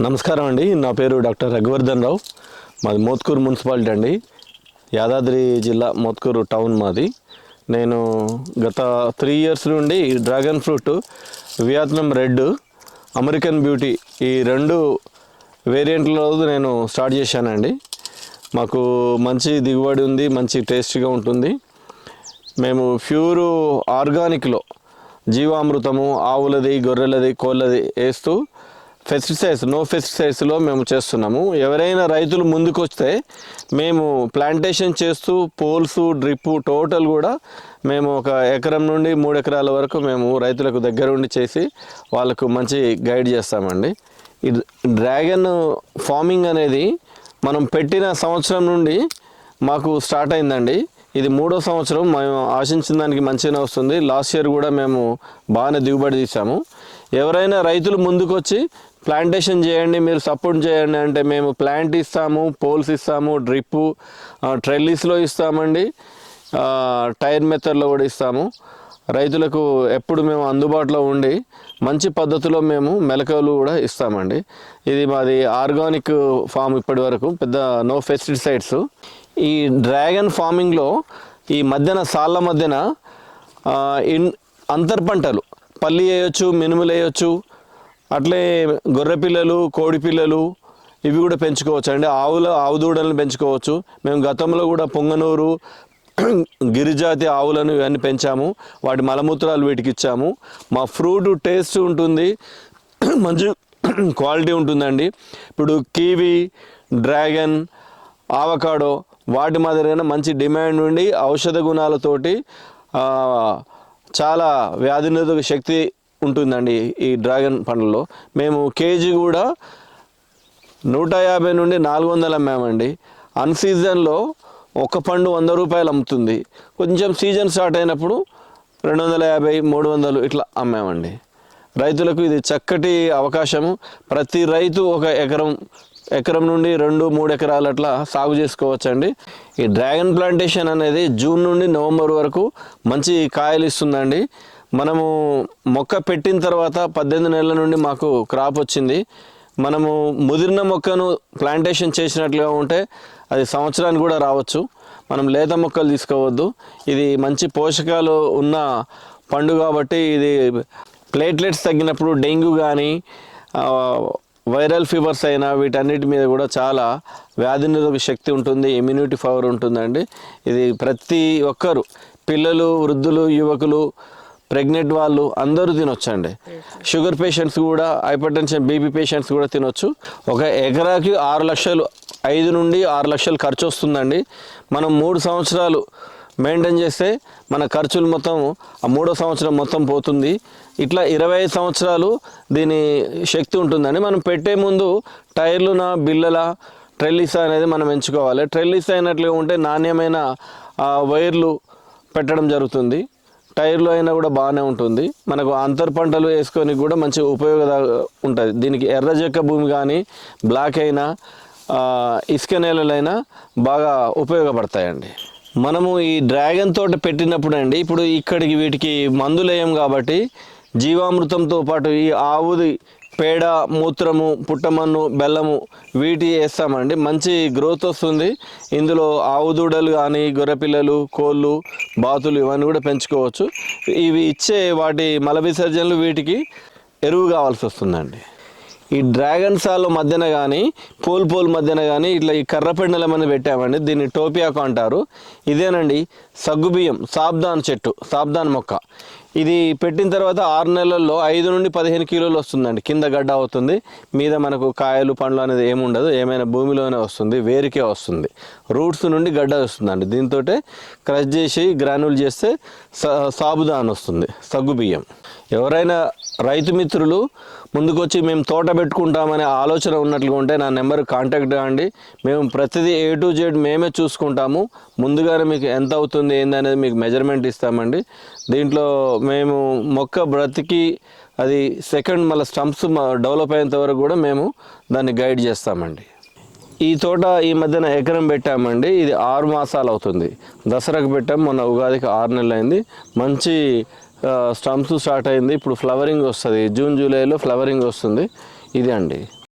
నమస్కారం అండి. నా పేరు డాక్టర్ రఘువర్ధన్ రావు. మాది మోత్కూరు మున్సిపాలిటీ అండి. యాదాద్రి జిల్లా మోత్కూరు టౌన్ మాది. నేను గత త్రీ ఇయర్స్ నుండి ఈ dragon fruit Vietnam red American beauty ఈ రెండు వేరియంట్లో నేను స్టార్ట్ చేశానండి. మాకు మంచి దిగుబడి ఉంది మంచి టేస్ట్గా ఉంటుంది. మేము ప్యూరు ఆర్గానిక్లో జీవామృతము ఆవులది గొర్రెలది కోళ్ళది వేస్తూ పెస్టిసైడ్స్ నో పెస్టిసైడ్స్లో మేము చేస్తున్నాము. ఎవరైనా రైతులు ముందుకు వస్తే మేము ప్లాంటేషన్ చేస్తూ పోల్స్ డ్రిప్ టోటల్ కూడా మేము ఒక ఎకరం నుండి మూడు ఎకరాల వరకు మేము రైతులకు దగ్గర ఉండి చేసి వాళ్ళకు మంచి గైడ్ చేస్తామండి. ఈ డ్రాగన్ ఫార్మింగ్ అనేది మనం పెట్టిన సంవత్సరం నుండి మాకు స్టార్ట్ అయిందండి. ఇది మూడో సంవత్సరం మేము ఆశించిన దానికి మంచిగానే వస్తుంది. లాస్ట్ ఇయర్ కూడా మేము బాగానే దిగుబడి తీసాము. ఎవరైనా రైతులు ముందుకొచ్చి ప్లాంటేషన్ చేయండి మీరు సపోర్ట్ చేయండి అంటే మేము ప్లాంట్ ఇస్తాము పోల్స్ ఇస్తాము డ్రిప్పు ట్రెల్లీస్లో ఇస్తామండి. టైర్ మెథడ్లో కూడా ఇస్తాము. రైతులకు ఎప్పుడు మేము అందుబాటులో ఉండి మంచి పద్ధతిలో మేము మెలకువలు కూడా ఇస్తామండి. ఇది మాది ఆర్గానిక్ ఫామ్ ఇప్పటి వరకు పెద్ద నో పెస్టిసైడ్స్ ఈ డ్రాగన్ ఫార్మింగ్లో ఈ మధ్యన సాళ్ళ మధ్యన ఇన్ అంతర్ పంటలు పల్లి వేయొచ్చు మినుములు వేయొచ్చు అట్లే గొర్రె పిల్లలు కోడి పిల్లలు ఇవి కూడా పెంచుకోవచ్చు. అండి ఆవుల ఆవు దూడలను పెంచుకోవచ్చు. మేము గతంలో కూడా పొంగనూరు గిరిజాతి ఆవులను ఇవన్నీ పెంచాము. వాటి మలమూత్రాలు వీటికి ఇచ్చాము. మా ఫ్రూట్ టేస్ట్ ఉంటుంది. మంచి క్వాలిటీ ఉంటుందండి. ఇప్పుడు కివి డ్రాగన్ ఆవకాడో వాటి మాదిరిగా మంచి డిమాండ్ ఉండి ఔషధ గుణాలతోటి చాలా వ్యాధి నిరోధక శక్తి ఉంటుందండి ఈ డ్రాగన్ పండ్లలో. మేము కేజీ కూడా నూట యాభై నుండి నాలుగు వందలు అమ్మామండి. అన్ సీజన్లో ఒక పండు వంద రూపాయలు అమ్ముతుంది. కొంచెం సీజన్ స్టార్ట్ అయినప్పుడు రెండు వందల యాభై మూడు వందలు ఇట్లా అమ్మామండి. రైతులకు ఇది చక్కటి అవకాశము. ప్రతి రైతు ఒక ఎకరం ఎకరం నుండి రెండు మూడు ఎకరాలు అట్లా సాగు చేసుకోవచ్చండి. ఈ డ్రాగన్ ప్లాంటేషన్ అనేది జూన్ నుండి నవంబర్ వరకు మంచి కాయలు ఇస్తుందండి. మనము మొక్క పెట్టిన తర్వాత పద్దెనిమిది నెలల నుండి మాకు క్రాప్ వచ్చింది. మనము ముదిరిన మొక్కను ప్లాంటేషన్ చేసినట్లుగా ఉంటే అది సంవత్సరానికి కూడా రావచ్చు. మనం లేత మొక్కలు తీసుకోవద్దు. ఇది మంచి పోషకాలు ఉన్న పండు కాబట్టి ఇది ప్లేట్లెట్స్ తగ్గినప్పుడు డెంగ్యూ కానీ వైరల్ ఫీవర్స్ అయినా వీటన్నిటి మీద కూడా చాలా వ్యాధి నిరోధక శక్తి ఉంటుంది ఇమ్యూనిటీ పవర్ ఉంటుందండి. ఇది ప్రతి ఒక్కరు పిల్లలు వృద్ధులు యువకులు ప్రెగ్నెంట్ వాళ్ళు అందరూ తినొచ్చండి. షుగర్ పేషెంట్స్ కూడా హైపర్ టెన్షన్ బీపీ పేషెంట్స్ కూడా తినొచ్చు. ఒక ఎకరాకి ఆరు లక్షలు ఐదు నుండి ఆరు లక్షలు ఖర్చు వస్తుందండి. మనం మూడు సంవత్సరాలు మెయింటైన్ చేస్తే మన ఖర్చులు మొత్తం ఆ మూడో సంవత్సరం మొత్తం పోతుంది. ఇట్లా ఇరవై ఐదు సంవత్సరాలు దీని శక్తి ఉంటుందండి. మనం పెట్టే ముందు టైర్లున బిల్లల ట్రెల్లిస్ అనేది మనం ఎంచుకోవాలి. ట్రెల్లిస్ అయినట్లుగా ఉంటే నాణ్యమైన ఆ, వైర్లు పెట్టడం జరుగుతుంది. టైర్లు అయినా కూడా బాగానే ఉంటుంది. మనకు అంతర్ పంటలు వేసుకొని కూడా మంచి ఉపయోగ ఉంటుంది దీనికి ఎర్ర చెక్క భూమి కానీ బ్లాక్ అయినా ఇసుక నేలలైనా బాగా ఉపయోగపడతాయండి. మనము ఈ డ్రాగన్ తోట పెట్టినప్పుడు అండి ఇప్పుడు ఇక్కడికి వీటికి మందులు వేయం కాబట్టి జీవామృతంతో పాటు ఈ ఆవుది పేడ మూత్రము పుట్టమన్ను బెల్లము వీటి వేస్తామండి. మంచి గ్రోత్ వస్తుంది. ఇందులో ఆవు దూడలు కానీ గొర్రెపిల్లలు కోళ్ళు బాతులు ఇవన్నీ కూడా పెంచుకోవచ్చు. ఇవి ఇచ్చే వాటి మల విసర్జనలు వీటికి ఎరువు కావాల్సి వస్తుందండి. ఈ డ్రాగన్ సాల్ మధ్యన కానీ పోల్ పోల్ మధ్యన కానీ ఇట్లా ఈ కర్ర పెండలమని పెట్టామండి. దీన్ని టోపియాకు అంటారు. ఇదేనండి సగ్గుబియ్యం సాబ్దాన్ చెట్టు సాబ్దాన్ మొక్క. ఇది పెట్టిన తర్వాత ఆరు నెలల్లో ఐదు నుండి పదిహేను కిలోలు వస్తుందండి. కింద గడ్డ అవుతుంది. మీద మనకు కాయలు పండ్లు అనేది ఏమి ఉండదు. ఏమైనా భూమిలోనే వస్తుంది. వేరుకే వస్తుంది. రూట్స్ నుండి గడ్డ వస్తుందండి. దీంతో క్రష్ చేసి గ్రానుల్ చేస్తే సాబుదాన్ వస్తుంది. సగ్గు బియ్యం. ఎవరైనా రైతు మిత్రులు ముందుకొచ్చి మేము తోట పెట్టుకుంటామనే ఆలోచన ఉన్నట్లుగా ఉంటే నా నెంబర్ కాంటాక్ట్ కాండి మేము ప్రతిదీ ఏ టు జెడ్ మేమే చూసుకుంటాము. ముందుగానే మీకు ఎంత అవుతుంది ఏందనేది మీకు మెజర్మెంట్ ఇస్తామండి. దీంట్లో మేము మొక్క బ్రతికి అది సెకండ్ మళ్ళీ స్టంప్స్ డెవలప్ అయ్యేంత వరకు కూడా మేము దాన్ని గైడ్ చేస్తామండి. ఈ తోట ఈ మధ్యన ఎకరం పెట్టామండి. ఇది ఆరు మాసాలు అవుతుంది. దసరాకు పెట్టాం. మొన్న ఉగాదికి ఆరు నెలలు అయింది. మంచి స్టంప్స్ స్టార్ట్ అయింది. ఇప్పుడు ఫ్లవరింగ్ వస్తుంది. జూన్ జూలైలో ఫ్లవరింగ్ వస్తుంది. ఇది అండి.